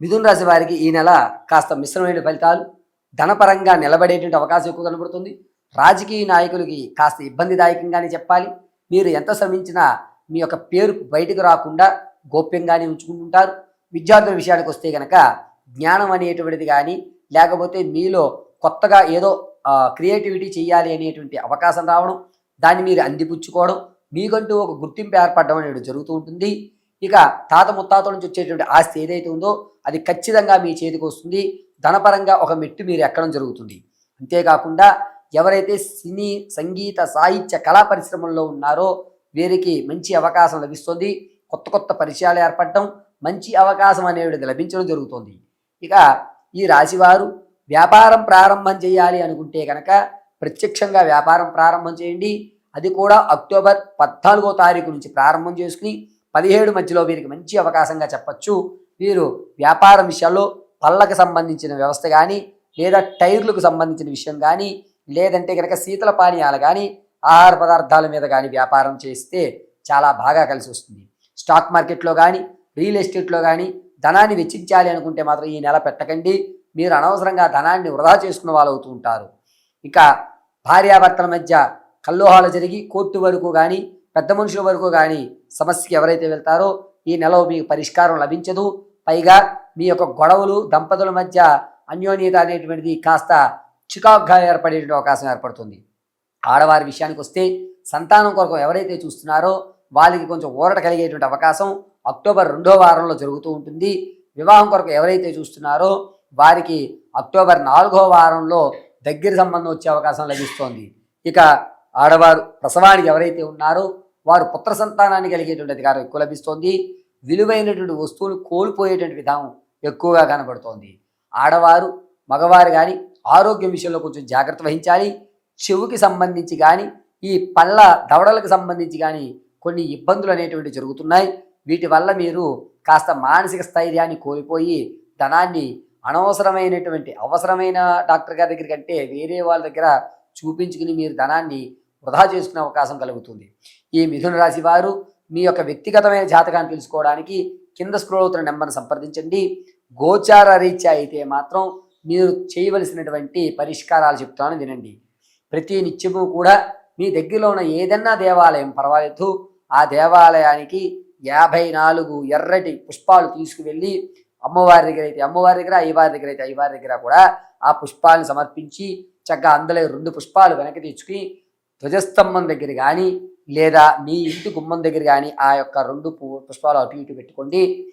మిథున రాశి వారికి ఈ నెల కాస్త మిశ్రమైన ఫలితాలు ధనపరంగా నిలబడేటువంటి అవకాశం ఎక్కువ కనబడుతుంది. రాజకీయ నాయకులకి కాస్త ఇబ్బందిదాయకంగానే చెప్పాలి. మీరు ఎంత శ్రమించినా మీ యొక్క పేరు బయటకు రాకుండా గోప్యంగానే ఉంచుకుంటుంటారు. విద్యార్థుల విషయానికి వస్తే కనుక జ్ఞానం అనేటువంటిది కానీ లేకపోతే మీలో కొత్తగా ఏదో క్రియేటివిటీ చేయాలి అనేటువంటి అవకాశం రావడం దాన్ని మీరు అందిపుచ్చుకోవడం మీకంటూ ఒక గుర్తింపు ఏర్పడడం అనేది జరుగుతూ ఉంటుంది. ఇక తాత ముత్తాతల నుంచి వచ్చేటువంటి ఆస్తి ఏదైతే ఉందో అది ఖచ్చితంగా మీ చేతికి వస్తుంది. ధనపరంగా ఒక మెట్టు మీరు ఎక్కడం జరుగుతుంది. అంతేకాకుండా ఎవరైతే సినీ సంగీత సాహిత్య కళా పరిశ్రమల్లో ఉన్నారో వీరికి మంచి అవకాశం లభిస్తుంది. కొత్త కొత్త పరిచయాలు ఏర్పడటం మంచి అవకాశం అనేది లభించడం జరుగుతుంది. ఇక ఈ రాశివారు వ్యాపారం ప్రారంభం చేయాలి అనుకుంటే కనుక ప్రత్యక్షంగా వ్యాపారం ప్రారంభం చేయండి. అది కూడా అక్టోబర్ పద్నాలుగో తారీఖు నుంచి ప్రారంభం చేసుకుని పదిహేడు మధ్యలో వీరికి మంచి అవకాశంగా చెప్పచ్చు. వీరు వ్యాపారం విషయాల్లో పళ్ళకు సంబంధించిన వ్యవస్థ కానీ లేదా టైర్లకు సంబంధించిన విషయం కానీ లేదంటే కనుక శీతల పానీయాలు కానీ ఆహార పదార్థాల మీద కానీ వ్యాపారం చేస్తే చాలా బాగా కలిసి వస్తుంది. స్టాక్ మార్కెట్లో కానీ రియల్ ఎస్టేట్లో కానీ ధనాన్ని వెచ్చించాలి అనుకుంటే మాత్రం ఈ నెల పెట్టకండి. మీరు అనవసరంగా ధనాన్ని వృధా చేసుకున్న వాళ్ళు అవుతూ ఉంటారు. ఇక భార్యాభర్తల మధ్య కల్లోహాలు జరిగి కోర్టు వరకు కానీ పెద్ద మనుషుల వరకు కానీ సమస్యకి ఎవరైతే వెళ్తారో ఈ నెలలో మీకు పరిష్కారం లభించదు. పైగా మీ యొక్క గొడవలు దంపతుల మధ్య అన్యోన్యత అనేటువంటిది కాస్త చికాగ్గా ఏర్పడేటువంటి అవకాశం ఏర్పడుతుంది. ఆడవారి విషయానికి వస్తే సంతానం కొరకు ఎవరైతే చూస్తున్నారో వాళ్ళకి కొంచెం ఊరట కలిగేటువంటి అవకాశం అక్టోబర్ రెండో వారంలో జరుగుతూ ఉంటుంది. వివాహం కొరకు ఎవరైతే చూస్తున్నారో వారికి అక్టోబర్ నాలుగో వారంలో దగ్గర సంబంధం వచ్చే అవకాశం లభిస్తోంది. ఇక ఆడవారు ప్రసవానికి ఎవరైతే ఉన్నారో వారు పుత్ర సంతానాన్ని కలిగేటువంటి అధికారం ఎక్కువ లభిస్తోంది. విలువైనటువంటి వస్తువులు కోల్పోయేటువంటి విధానం ఎక్కువగా కనబడుతోంది. ఆడవారు మగవారు కానీ ఆరోగ్యం విషయంలో కొంచెం జాగ్రత్త వహించాలి. చెవుకి సంబంధించి కానీ ఈ పళ్ళ దవడలకు సంబంధించి కానీ కొన్ని ఇబ్బందులు అనేటువంటి జరుగుతున్నాయి. వీటి వల్ల మీరు కాస్త మానసిక స్థైర్యాన్ని కోల్పోయి ధనాన్ని అనవసరమైనటువంటి అవసరమైన డాక్టర్ గారి దగ్గర కంటే వేరే వాళ్ళ దగ్గర చూపించుకుని మీరు ధనాన్ని వృధా చేసుకునే అవకాశం కలుగుతుంది. ఈ మిథున రాశి వారు మీ యొక్క వ్యక్తిగతమైన జాతకాన్ని తెలుసుకోవడానికి కింద స్క్రోల్ అవుతున్న నెంబర్ని సంప్రదించండి. గోచార రీత్యా అయితే మాత్రం మీరు చేయవలసినటువంటి పరిష్కారాలు చెప్తాను వినండి. ప్రతి నిత్యము కూడా మీ దగ్గరలో ఉన్న ఏదన్నా దేవాలయం పర్వాలేదు. ఆ దేవాలయానికి యాభై నాలుగు ఎర్రటి పుష్పాలు తీసుకువెళ్ళి అమ్మవారి దగ్గర అయితే అమ్మవారి దగ్గర అయ్యవారి దగ్గర అయితే అయ్యవారి దగ్గర కూడా ఆ పుష్పాలను సమర్పించి చక్కగా అందులో రెండు పుష్పాలు వెనక్కి తెచ్చుకుని ధ్వజస్తంభం దగ్గర కానీ లేదా మీ ఇంటి గుమ్మం దగ్గర కానీ ఆ యొక్క రెండు పుష్పాలు అటు ఇటు పెట్టుకోండి.